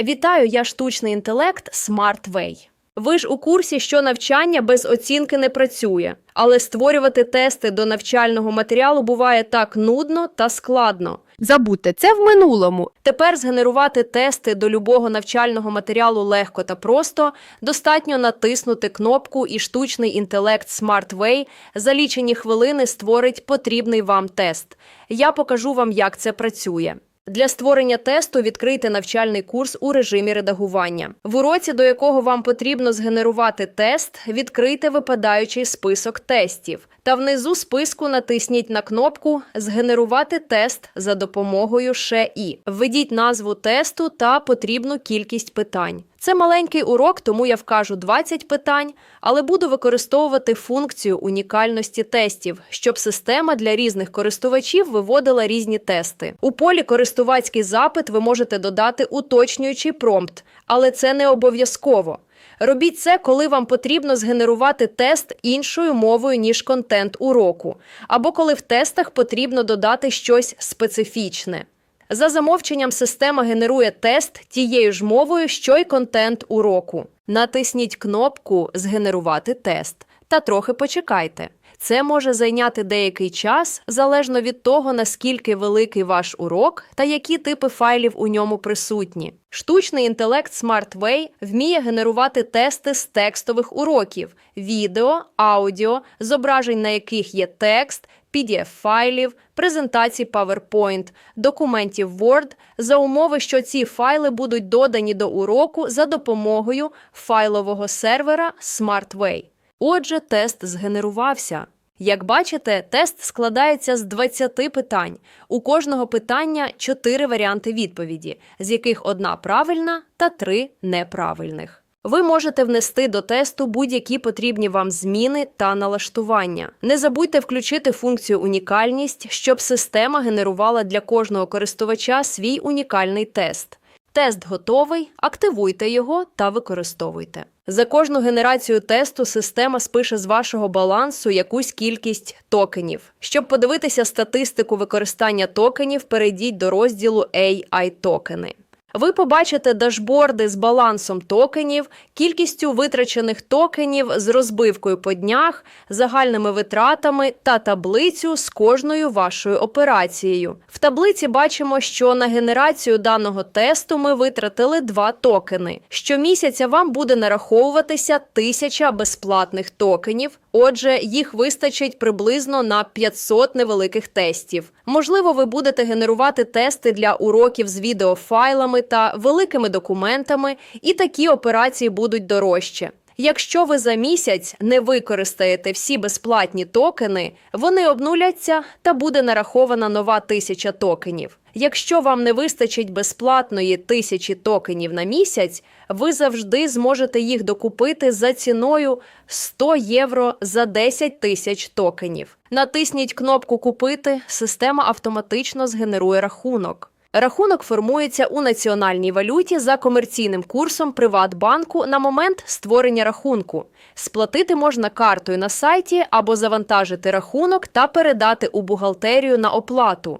Вітаю, я штучний інтелект SmartWay. Ви ж у курсі, що навчання без оцінки не працює, але створювати тести до навчального матеріалу буває так нудно та складно. Забудьте, це в минулому. Тепер згенерувати тести до любого навчального матеріалу легко та просто. Достатньо натиснути кнопку, і штучний інтелект SmartWay за лічені хвилини створить потрібний вам тест. Я покажу вам, як це працює. Для створення тесту відкрийте навчальний курс у режимі редагування. В уроці, до якого вам потрібно згенерувати тест, відкрийте випадаючий список тестів. Та внизу списку натисніть на кнопку Згенерувати тест за допомогою ШІ. Введіть назву тесту та потрібну кількість питань. Це маленький урок, тому я вкажу 20 питань, але буду використовувати функцію унікальності тестів, щоб система для різних користувачів виводила різні тести. У полі користувацький запит ви можете додати уточнюючий промпт, але це не обов'язково. Робіть це, коли вам потрібно згенерувати тест іншою мовою, ніж контент уроку, або коли в тестах потрібно додати щось специфічне. За замовченням система генерує тест тією ж мовою, що й контент уроку. Натисніть кнопку Згенерувати тест та трохи почекайте. Це може зайняти деякий час залежно від того, наскільки великий ваш урок та які типи файлів у ньому присутні. Штучний інтелект SmartWay вміє генерувати тести з текстових уроків, відео, аудіо, зображень, на яких є текст, PDF-файлів, презентацій PowerPoint, документів Word за умови, що ці файли будуть додані до уроку за допомогою файлового сервера SmartWay. Отже, тест згенерувався. Як бачите, тест складається з 20 питань. У кожного питання 4 варіанти відповіді, з яких одна правильна та 3 неправильних. Ви можете внести до тесту будь-які потрібні вам зміни та налаштування. Не забудьте включити функцію унікальність, щоб система генерувала для кожного користувача свій унікальний тест. Тест готовий, активуйте його та використовуйте. За кожну генерацію тесту система спише з вашого балансу якусь кількість токенів. Щоб подивитися статистику використання токенів, перейдіть до розділу AI токени. Ви побачите дашборди з балансом токенів, кількістю витрачених токенів з розбивкою по днях, загальними витратами та таблицю з кожною вашою операцією. В таблиці бачимо, що на генерацію даного тесту ми витратили два токени. Щомісяця вам буде нараховуватися тисяча безплатних токенів. Отже, їх вистачить приблизно на 500 невеликих тестів. Можливо, ви будете генерувати тести для уроків з відеофайлами та великими документами, і такі операції будуть дорожче. Якщо ви за місяць не використаєте всі безплатні токени, вони обнуляться та буде нарахована нова тисяча токенів. Якщо вам не вистачить безплатної тисячі токенів на місяць, ви завжди зможете їх докупити за ціною 100 євро за 10 тисяч токенів. Натисніть кнопку Купити, система автоматично згенерує рахунок. Рахунок формується у національній валюті за комерційним курсом Приватбанку на момент створення рахунку. Сплатити можна картою на сайті або завантажити рахунок та передати у бухгалтерію на оплату.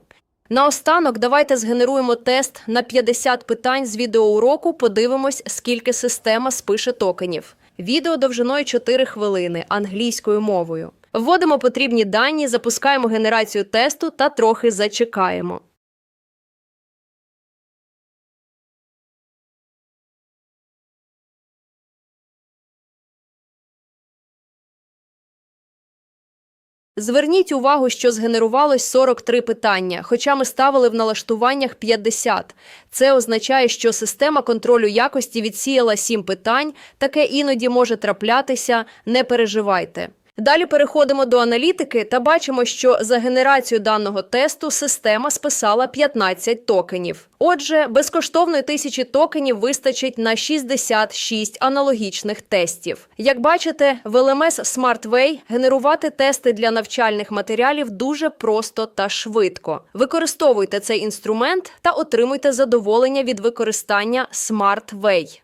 Наостанок давайте згенеруємо тест на 50 питань з відеоуроку. Подивимось, скільки система спише токенів. Відео довжиною 4 хвилини англійською мовою. Вводимо потрібні дані, запускаємо генерацію тесту та трохи зачекаємо. Зверніть увагу, що згенерувалось 43 питання, хоча ми ставили в налаштуваннях 50. Це означає, що система контролю якості відсіяла 7 питань. Таке іноді може траплятися. Не переживайте. Далі переходимо до аналітики та бачимо, що за генерацію даного тесту система списала 15 токенів. Отже, безкоштовної тисячі токенів вистачить на 66 аналогічних тестів. Як бачите, в LMS SmartWay генерувати тести для навчальних матеріалів дуже просто та швидко. Використовуйте цей інструмент та отримуйте задоволення від використання SmartWay.